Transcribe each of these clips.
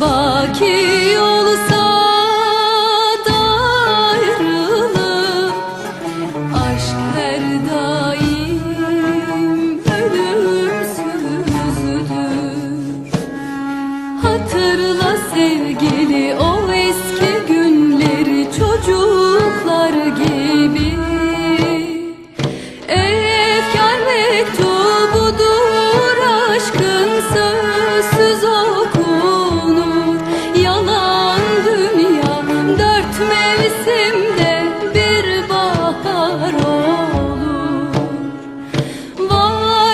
Baki olsa da ayrılık. Aşk her daim ölümsüzdür. Hatırla sevgili o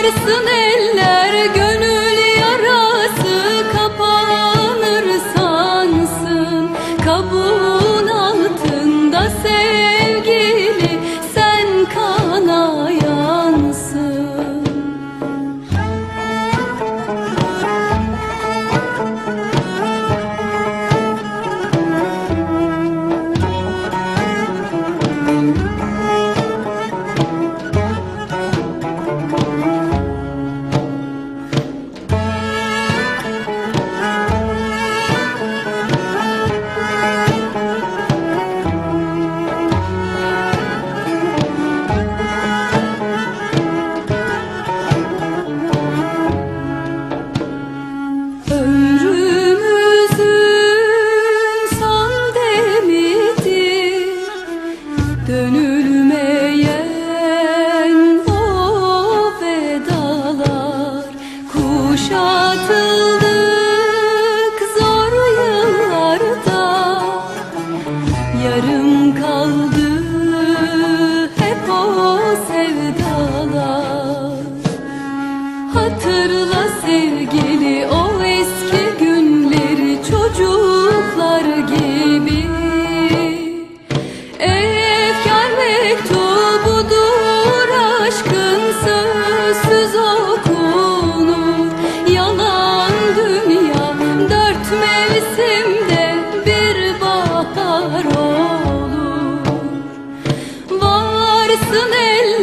Varsın eller gönül sevdalar. Hatırla sevgili o eski günleri çocuklar gibi. Efkar mektubudur aşkın sözsüz okunur. Yalan dünya dört mevsimde bir bahar olur. Varsın eller